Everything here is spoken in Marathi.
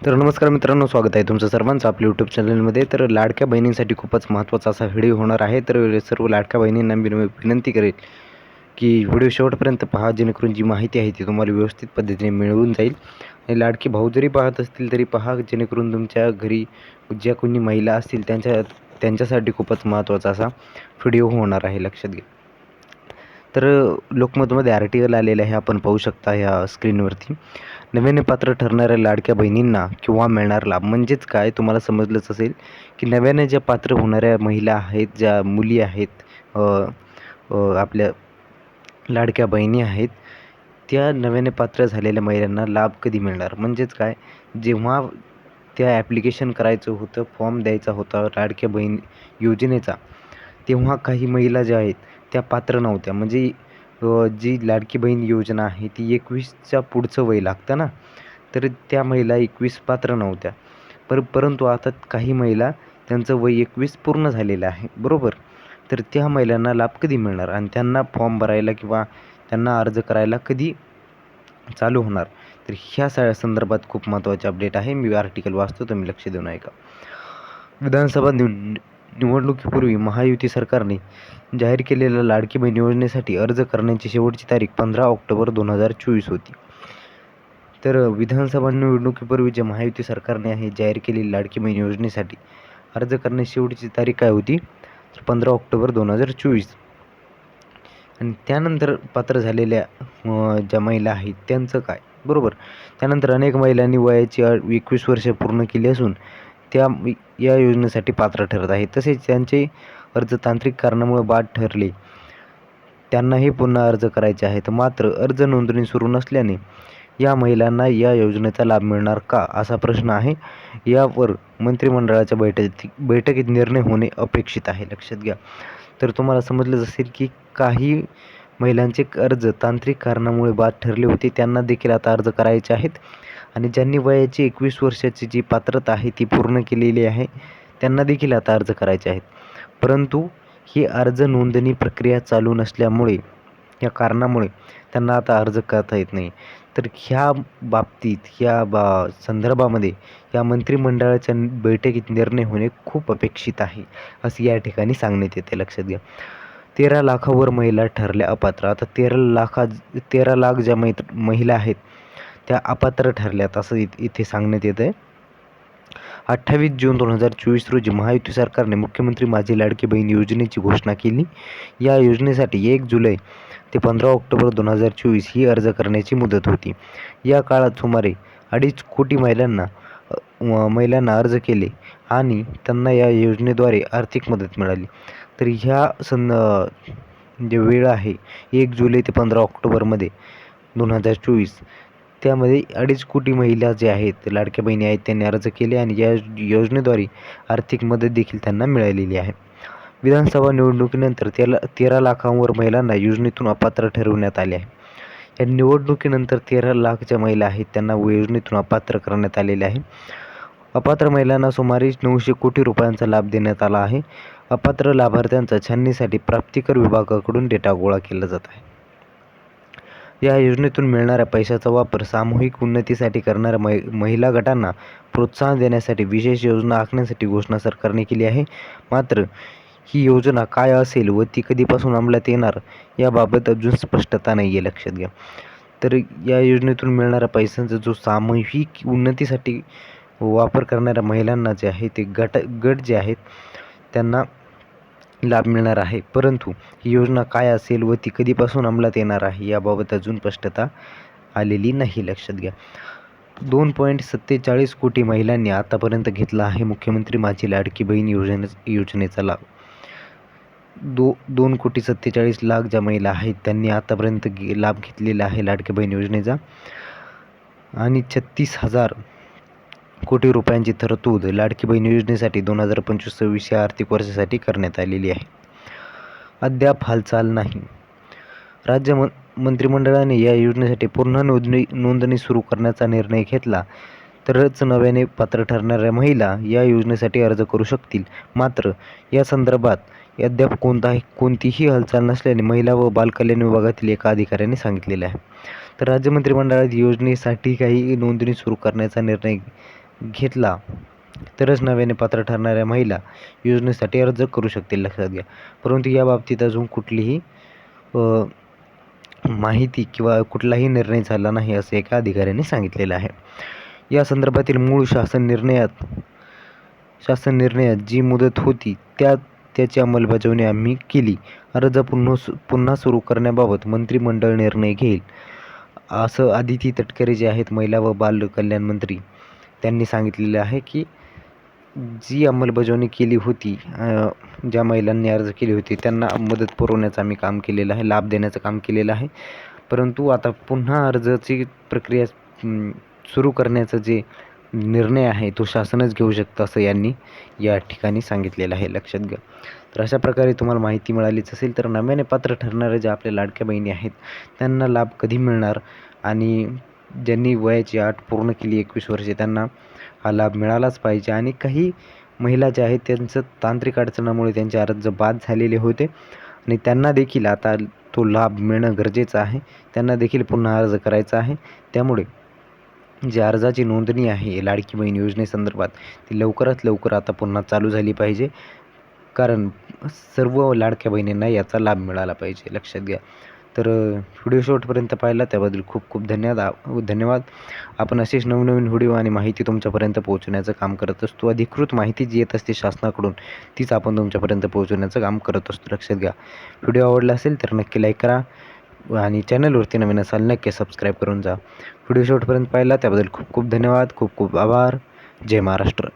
तर नमस्कार मित्रांनो स्वागत आहे तुमचं सर्वांचं आपल्या यूट्यूब चॅनलमध्ये तर लाडक्या बहिणींसाठी खूपच महत्त्वाचा असा व्हिडिओ होणार आहे. तर सर्व लाडक्या बहिणींना मी विनंती करेल की व्हिडिओ शेवटपर्यंत पहा जेणेकरून जी माहिती आहे ती तुम्हाला व्यवस्थित पद्धतीने मिळवून जाईल. आणि लाडकी भाऊ जरी पाहत असतील तरी पहा जेणेकरून तुमच्या घरी ज्या कोणी महिला असतील त्यांच्या त्यांच्यासाठी खूपच महत्त्वाचा असा व्हिडिओ होणार आहे. लक्षात घ्या. तर लोकमतमध्ये आर्टिकल आलेलं आहे. आपण पाहू शकता ह्या स्क्रीनवरती. नव्याने पात्र ठरणाऱ्या लाडक्या बहिणींना किंवा मिळणार लाभ म्हणजेच काय तुम्हाला समजलंच असेल की नव्याने ज्या पात्र होणाऱ्या महिला आहेत ज्या मुली आहेत आपल्या लाडक्या बहिणी आहेत त्या नव्याने पात्र झालेल्या महिलांना लाभ कधी मिळणार? म्हणजेच काय? जेव्हा त्या ॲप्लिकेशन करायचं होतं फॉर्म द्यायचा होता लाडक्या बहीण योजनेचा तेव्हा काही महिला ज्या आहेत त्या पात्र नव्हत्या. म्हणजे जी लाडकी बहीण योजना आहे ती एकवीसच्या पुढचं वय लागतं ना? तर त्या महिला एकवीस पात्र नव्हत्या. पर परंतु आता काही महिला त्यांचं वय एकवीस पूर्ण झालेलं आहे. बरोबर? तर त्या महिलांना लाभ कधी मिळणार? आणि त्यांना फॉर्म भरायला किंवा त्यांना अर्ज करायला कधी चालू होणार? तर ह्या सगळ्या संदर्भात खूप महत्त्वाचे अपडेट आहे. मी आर्टिकल वाचतो तुम्ही लक्ष देऊ ऐका का विधानसभा निव निवडणुकीपूर्वी महायुती सरकारने जाहीर केलेल्या लाडकी बहीण योजनेसाठी अर्ज करण्याची शेवटची तारीख पंधरा ऑक्टोबर दोन हजार चोवीस होती. तर विधानसभा निवडणुकीपूर्वी जे महायुती सरकारने आहे जाहीर केलेली लाडकी बहीण योजनेसाठी अर्ज करण्याची शेवटची तारीख काय होती? तर पंधरा ऑक्टोबर दोन हजार चोवीस. आणि त्यानंतर पात्र झालेल्या ज्या महिला आहेत त्यांचं काय? बरोबर. त्यानंतर अनेक महिलांनी वयाची एकवीस वर्ष पूर्ण केली असून त्या या योजनेसाठी पात्र ठरत आहे. तसेच त्यांचे अर्ज तांत्रिक कारणामुळे बाद ठरले. त्यांनाही पुन्हा अर्ज करायचे आहेत. मात्र अर्ज नोंदणी सुरू नसल्याने या महिलांना या योजनेचा लाभ मिळणार का असा प्रश्न आहे. यावर मंत्रिमंडळाच्या बैठकीत बैठकीत निर्णय होणे अपेक्षित आहे. लक्षात घ्या. तर तुम्हाला समजलंच असेल की काही महिलांचे अर्ज तांत्रिक कारणामुळे बाद ठरले होते. त्यांना देखील आता अर्ज करायचे आहेत. आणि ज्यांनी वयाची एकवीस वर्षाची जी पात्रता आहे ती पूर्ण केलेली आहे त्यांना देखील आता अर्ज करायचे आहेत. परंतु ही अर्ज नोंदणी प्रक्रिया चालू नसल्यामुळे या कारणामुळे त्यांना आता अर्ज करता येत नाही. तर ह्या बाबतीत ह्या बा संदर्भामध्ये या मंत्रिमंडळाच्या बैठकीत निर्णय होणे खूप अपेक्षित आहे असं या ठिकाणी सांगण्यात येते. लक्षात घ्या. तेरा लाखावर महिला ठरल्या अपात्र. आता तेरा लाखा तेरा लाख ज्या मै महिला आहेत त्या अपात्र ठरल्यात असं इथे सांगण्यात येतं आहे अठ्ठावीस जून दोन हजार चोवीस रोजी महायुती सरकारने मुख्यमंत्री माझी लाडकी बहीण योजनेची घोषणा केली. या योजनेसाठी एक जुलै ते पंधरा ऑक्टोबर दोन हजार चोवीस ही अर्ज करण्याची मुदत होती. या काळात सुमारे अडीच कोटी महिलांना महिलांना अर्ज केले आणि त्यांना या योजनेद्वारे आर्थिक मदत मिळाली. तर ह्या सं जे वेळ आहे एक जुलै ते पंधरा ऑक्टोबरमध्ये दोन हजार चोवीस त्यामध्ये अडीच कोटी महिला जे आहेत लाडक्या बहिणी आहेत त्यांनी अर्ज केले आणि या योजनेद्वारे आर्थिक मदत देखील त्यांना मिळालेली आहे. विधानसभा निवडणुकीनंतर तेला तेरा लाखांवर महिलांना योजनेतून अपात्र ठरवण्यात आले आहे. या निवडणुकीनंतर तेरा लाख ज्या महिला आहेत त्यांना योजनेतून अपात्र करण्यात आलेले आहे. अपात्र महिलांना सुमारे नऊशे कोटी रुपयांचा लाभ देण्यात आला आहे. अपात्र लाभार्थ्यांचा छाननीसाठी प्राप्तिकर विभागाकडून डेटा गोळा केला जात आहे. या योजनेतून मिळणाऱ्या पैशाचा वापर सामूहिक उन्नतीसाठी करणाऱ्या मै महिला गटांना प्रोत्साहन देण्यासाठी विशेष योजना आखण्यासाठी घोषणा सरकारने केली आहे. मात्र ही योजना काय असेल व ती कधीपासून अंमलात येणार याबाबत अजून स्पष्टता नाही आहे लक्षात घ्या. तर या योजनेतून मिळणाऱ्या पैशांचा जो सामूहिक उन्नतीसाठी वापर करणाऱ्या महिलांना जे आहे ते गट गट जे आहेत त्यांना लाभ मिळणार आहे. परंतु ही योजना काय असेल व ती कधीपासून अंमलात येणार आहे याबाबत अजून स्पष्टता आलेली नाही. लक्षात घ्या. दोन पॉईंट सत्तेचाळीस कोटी महिलांनी आतापर्यंत घेतला आहे मुख्यमंत्री माझी लाडकी बहीण योजने योजनेचा लाभ. दो दोन कोटी सत्तेचाळीस लाख ज्या महिला आहेत त्यांनी आतापर्यंत घे लाभ घेतलेला आहे लाडकी बहीण योजनेचा. आणि छत्तीस हजार कोटी रुपयांची तरतूद लाडकी बहीण योजनेसाठी दोन हजार पंचवीस सव्वीस या आर्थिक वर्षासाठी करण्यात आलेली आहे. अद्याप हालचाल नाही. राज्य म मंत्रिमंडळाने या योजनेसाठी पुन्हा नोंदणी नोंदणी सुरू करण्याचा निर्णय घेतला तरच नव्याने पात्र ठरणाऱ्या महिला या योजनेसाठी अर्ज करू शकतील. मात्र या संदर्भात अद्याप कोणताही कोणतीही हालचाल नसल्याने महिला व बालकल्याण विभागातील एका अधिकाऱ्याने सांगितलेले आहे. तर राज्य मंत्रिमंडळात योजनेसाठी काही नोंदणी सुरू करण्याचा निर्णय घेतला तरच नव्याने पात्र ठरणाऱ्या महिला योजनेसाठी अर्ज करू शकतील लक्षात घ्या. परंतु या बाबतीत अजून कुठलीही माहिती किंवा कुठलाही निर्णय झाला नाही असं एका अधिकाऱ्याने सांगितलेलं आहे. या संदर्भातील मूळ शासन निर्णयात शासन निर्णयात जी मुदत होती त्या त्याची अंमलबजावणी आम्ही केली. अर्ज पुन्हा सु पुन्हा सुरू करण्याबाबत मंत्रिमंडळ निर्णय घेईल असं आदिती तटकरे जे आहेत महिला व बाल कल्याण मंत्री त्यांनी सांगितलेलं आहे की जी अंमलबजावणी केली होती ज्या महिलांनी अर्ज केले होते त्यांना मदत पुरवण्याचं आम्ही काम केलेलं आहे लाभ देण्याचं काम केलेलं आहे. परंतु आता पुन्हा अर्जाची प्रक्रिया सुरू करण्याचं जे निर्णय आहे तो शासनच घेऊ शकतं असं यांनी या ठिकाणी सांगितलेलं आहे. लक्षात घ्या. तर अशा प्रकारे तुम्हाला माहिती मिळालीच असेल तर नव्याने पात्र ठरणाऱ्या ज्या आपल्या लाडक्या बहिणी आहेत त्यांना लाभ कधी मिळणार आणि ज्यांनी वयाची अट पूर्ण केली एकवीस वर्षे त्यांना हा लाभ मिळालाच पाहिजे. आणि काही महिला ज्या आहेत त्यांचं तांत्रिक अडचणामुळे त्यांचे अर्ज बाद झालेले होते. आणि त्यांना देखील आता तो लाभ मिळणं गरजेचं आहे. त्यांना देखील पुन्हा अर्ज करायचा आहे. त्यामुळे जी अर्जाची नोंदणी आहे लाडकी बहीण योजनेसंदर्भात ती लवकरात लवकर आता पुन्हा चालू झाली पाहिजे. कारण सर्व लाडक्या बहिणींना याचा लाभ मिळाला पाहिजे. लक्षात घ्या. तर व्हिडिओ शेवटपर्यंत पाहिला त्याबद्दल खूप खूप धन्यवाद धन्यवाद. आपण असेच नवनवीन व्हिडिओ आणि माहिती तुमच्यापर्यंत पोहोचवण्याचं काम करत असतो. अधिकृत माहिती जी येत असते शासनाकडून तीच आपण तुमच्यापर्यंत पोहोचवण्याचं काम करत असतो. लक्षात घ्या. व्हिडिओ आवडला असेल तर नक्की लाईक करा आणि चॅनलवरती नवीन असाल नक्की सबस्क्राईब करून जा. व्हिडिओ शेवटपर्यंत पाहिला त्याबद्दल खूप खूप धन्यवाद. खूप खूप आभार. जय महाराष्ट्र.